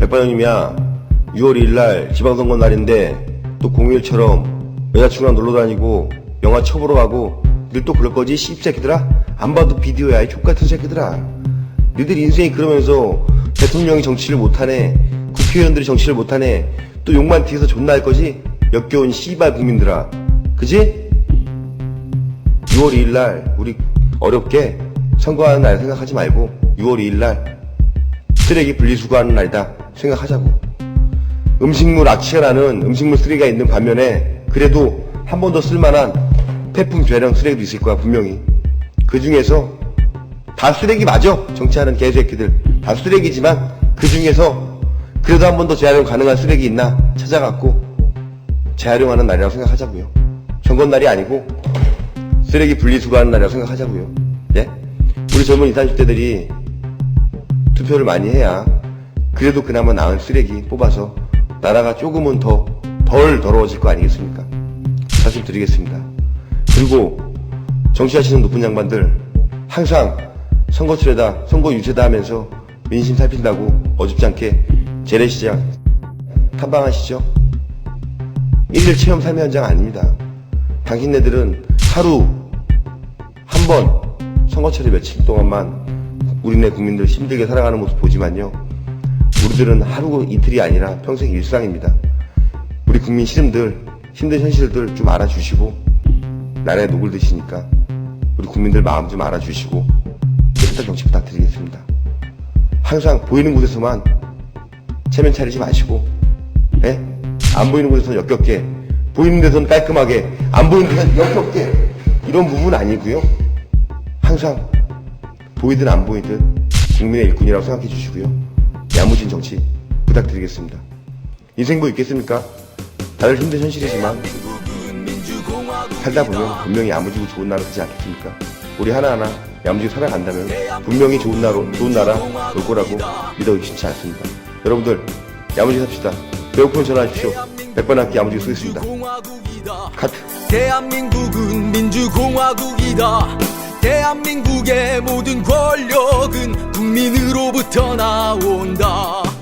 백반장님이야. 6월 2일날 지방선거 날인데 또 공휴일처럼 여자친구랑 놀러 다니고 영화 쳐보러 가고 늘 또 그럴 거지 씹새끼들아? 안 봐도 비디오야 이 족같은 새끼들아. 니들 인생이 그러면서 대통령이 정치를 못하네 국회의원들이 정치를 못하네 또 욕만 뒤에서 존나 할 거지? 역겨운 씨발 국민들아. 그지? 6월 2일날 우리 어렵게 선거하는 날 생각하지 말고 6월 2일날 쓰레기 분리수거하는 날이다 생각하자고. 음식물 악취가 나는 음식물 쓰레기가 있는 반면에 그래도 한 번 더 쓸만한 폐품 재활용 쓰레기도 있을 거야 분명히. 그 중에서 다 쓰레기 맞아 정치하는 개새끼들. 다 쓰레기지만 그 중에서 그래도 한 번 더 재활용 가능한 쓰레기 있나 찾아갖고 재활용하는 날이라고 생각하자고요. 선거 날이 아니고 쓰레기 분리수거하는 날이라고 생각하자고요. 예? 우리 젊은 20, 30대들이 투표를 많이 해야 그래도 그나마 나은 쓰레기 뽑아서 나라가 조금은 더 덜 더러워질 거 아니겠습니까? 말씀드리겠습니다. 그리고 정치하시는 높은 양반들 항상 선거철에다 선거 유세다 하면서 민심 살핀다고 어줍지 않게 재래시장 탐방하시죠? 일일 체험 삶의 현장 아닙니다. 당신네들은 하루 한 번 선거철에 며칠 동안만 우리네 국민들 힘들게 살아가는 모습 보지만요. 우리들은 하루 이틀이 아니라 평생 일상입니다. 우리 국민 시름들 힘든 현실들 좀 알아주시고 나라에 녹을 드시니까 우리 국민들 마음 좀 알아주시고 깨끗한 정치 부탁드리겠습니다. 항상 보이는 곳에서만 체면 차리지 마시고 예? 안 보이는 곳에서는 역겹게 보이는 데서는 깔끔하게 안 보이는 데서는 역겹게 이런 부분 아니고요. 항상 보이든 안 보이든 국민의 일꾼이라고 생각해 주시고요. 야무진 정치 부탁드리겠습니다. 인생 뭐 있겠습니까? 다들 힘든 현실이지만 살다 보면 분명히 야무지고 좋은 나라 되지 않겠습니까? 우리 하나하나 야무지게 살아간다면 분명히 좋은 나라, 좋은 나라 올 거라고 믿어 의심치 않습니다. 여러분들 야무지게 삽시다. 배고프면 전화하십시오. 백번 학기 야무지게 쓰겠습니다. 카트. 대한민국은 민주공화국이다. 대한민국의 모든 권력은 국민으로부터 나온다.